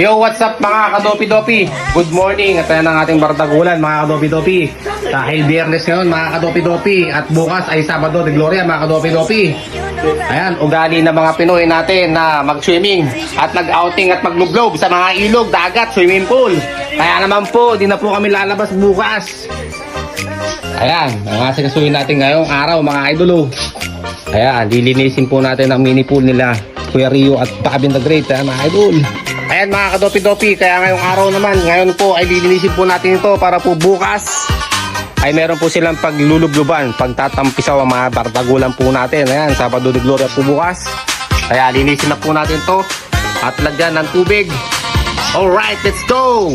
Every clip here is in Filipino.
Yo, what's up mga kadopi-dopi? Good morning at ayan ang ating bardagulan mga kadopi-dopi. Dahil biyernes ngayon mga kadopi-dopi at bukas ay Sabado de Gloria mga kadopi-dopi. Ayan, ugali ng mga Pinoy natin na mag-swimming at nag-outing at maglublob sa mga ilog, dagat, swimming pool. Kaya naman po, di na po kami lalabas bukas. Ayan, ang asikasuhin natin ngayong araw mga idolo. Ayan, lilinisin po natin ang mini pool nila. Kuya Rio at Pabin the Great, ayan mga idol. Ayan mga kadopi-dopi, kaya ngayong araw naman, ngayon po ay lilinisin po natin ito para po bukas ay meron po silang paglulubluban, pagtatampisaw ang mga bardagulan po natin. Ayan, Sabado de Gloria po bukas. Kaya linisin na po natin to at lagyan ng tubig. Alright, let's go!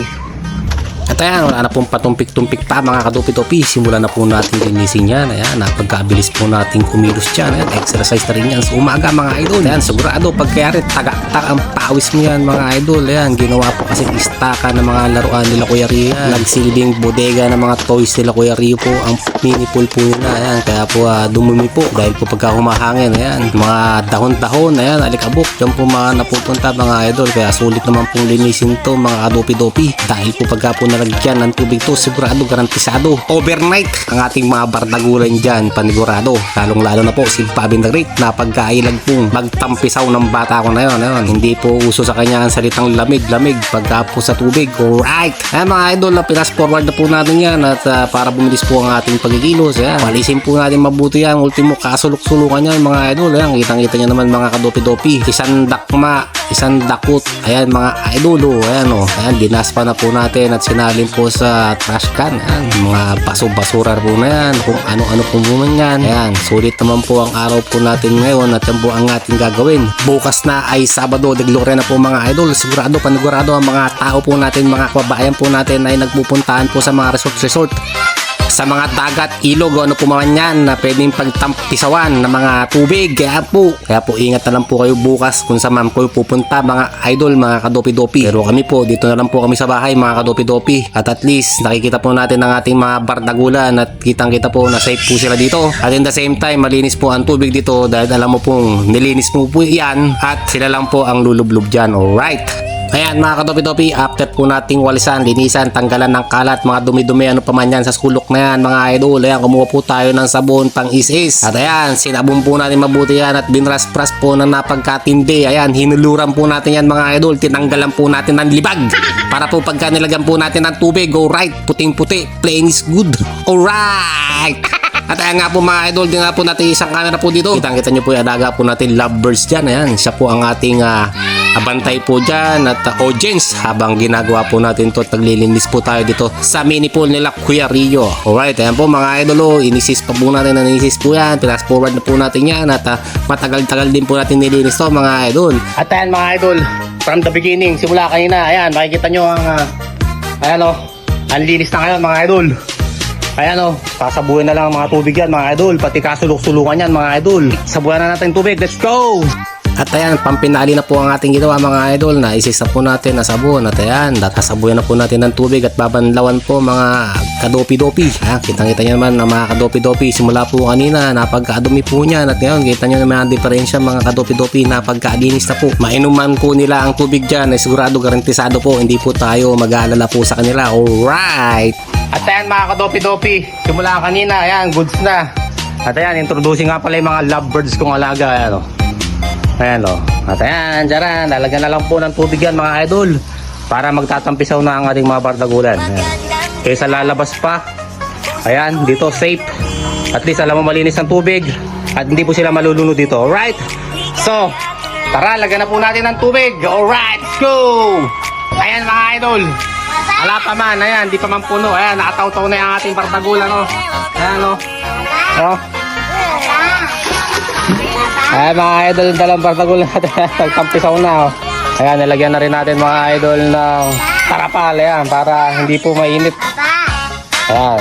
At ayan, wala na pong patumpik-tumpik pa mga kadopi-topi. Simulan na po natin linisin yan. Ayan, napagkabilis po natin kumilos dyan. Ayan, exercise na rin yan sa umaga mga idol. Ayan, sigurado pagkayari, taga-taga ang pawis mo yan mga idol. Ayan, ginawa po kasi istaka ng mga laruan nila Kuya Rio. Nagsilbing bodega ng mga toys nila Kuya Rio po. Ang mini pool po nila. Ayan, kaya po ah, dumumi po dahil po pagka humahangin. Ayan, mga dahon-dahon. Ayan, alikabok. Diyan po mga napupunta mga idol. Kaya sulit naman pong linisin to mga kadopi-dopi. Dahil po pagka po nalagyan ng tubig to, sigurado garantisado. Overnight ang ating mga bardagulan dyan, panigurado. Lalong lalo na po si Pabin the Great na pagkailag pong magtampisaw ng bata ko na yun. Ayun, hindi po uso sa kanya ang salitang lamig-lamig pagka po sa tubig. Alright! Ayan mga idol, na pinas forward na po natin yan at ah, para bumilis po ang ating pagkikilos. Ayan, palisin po natin mabuti yan. Ultimo kasulok-sulukan yan mga idol. Ayan, kitang-kita nyo naman mga kadopi-dopi. Isang dakma, isang dakot. Ayan mga idol. Oh. Ayan o. Oh. Ayan, dinaspa na po natin at sinalin po sa trash can. Ayan, mga baso-basura po na yan. Kung ano-ano po muna yan. Ayan, sulit naman po ang araw po natin ngayon at yan po ang ating gagawin. Bukas na ay Sabado de Gloria na po mga idol. Sigurado, panigurado ang mga tao po natin, mga kababayan po natin ay nagpupuntahan po sa mga resort-resort sa mga dagat, ilog o ano po man yan na pwedeng pagtampisawan ng mga tubig. Kaya po, kaya po ingat na lang po kayo bukas kung saan man kayo pupunta mga idol, mga kadopi-dopi. Pero kami po, dito na lang po kami sa bahay mga kadopi-dopi. At at least nakikita po natin ang ating mga bardagulan at kitang kita po na safe po sila dito. At in the same time, malinis po ang tubig dito dahil alam mo pong nilinis mo po yan at sila lang po ang lulublob dyan. Alright. Ayan mga kadopi-dopi, after po nating walisan, linisan, tanggalan ng kalat, mga dumi-dumi, ano pa man yan sa skulok na yan mga idol. Ayan, kumuha po tayo ng sabon pang is-is. At ayan, sinabon po natin mabuti yan at binras-pras po na napagkatindi. Ayan, hinuluran po natin yan mga idol, tinanggalan po natin ng libag. Para po pagka nilagyan po natin ng tubig, alright, puting-puti, plain is good. Alright! At ayan nga po mga idol, din nga po natin isang camera po dito. Kitang-kita nyo po yung alaga po natin lovebirds dyan. Ayan, siya po ang ating ah, abantay po dyan at uh, audience habang ginagawa po natin to at naglilinis po tayo dito sa mini pool nila Kuya Rio. Alright, ayan po mga idol, oh, inisis pa po natin na inisis po yan. Pinas forward na po natin yan at ah, matagal-tagal din po natin nilinis to mga idol. At ayan mga idol, from the beginning, simula kanina, ayan, makikita nyo ang, ah, ayan o, ang linis na ngayon mga idol. Ayan o, sasabuhin na lang ang mga tubig yan mga idol. Pati kasulok-sulukan yan mga idol. Sabuhan na natin tubig. Let's go! At ayan, pampinali na po ang ating ginawa mga idol na isisa po natin na sabon. At ayan, sasabuyan na po natin ng tubig at babanlawan po mga kadopi-dopi. Ayan, kitang-kita nyo naman ang mga kadopi-dopi. Simula po kanina, napagkadumi po niyan. At ngayon, kita nyo naman ang diferensya mga kadopi-dopi na pagkalinis na po. Mainuman po nila ang tubig dyan. Eh, sigurado garantisado po, hindi po tayo mag-aalala po sa kanila. Alright! At ayan mga kadopi-dopi, simula kanina, ayan, goods na. At ayan, introducing nga pala yung mga lovebirds kong alaga. Ayan o. Ayan o. At ayan, dyan, lalagyan na lang po ng tubig yan mga idol. Para magtatampisaw na ang ating mga bardagulan. Ayan. Kaysa lalabas pa, ayan, dito safe. At least alam mo malinis ang tubig. At hindi po sila malulunod dito. Alright? So, tara, lagyan na po natin ng tubig. Alright, let's go! Ayan mga idol. Wala pa man, ayan, di pa man puno. Ayan, nakataw-taw na yung ating bardagulan, oh. Ayan, oh. Oh. Ayan mga idol, dalawang bardagulan natin. Nagtampisaw na, oh. Ayan, nilagyan na rin natin mga idol ng tarapal, ayan, para hindi po mainit. Ayan.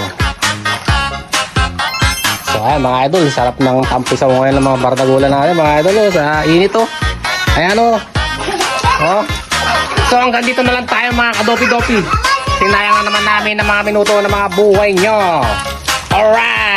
So, ayan mga idol, sarap ng tampisaw ngayon ng mga bardagulan natin, mga idol, oh, sa init, oh. Ayan, oh. Oh. So hanggang dito na lang tayo mga kadopi-dopi. Sinayangan naman namin ng mga minuto ng mga buhay nyo. Alright!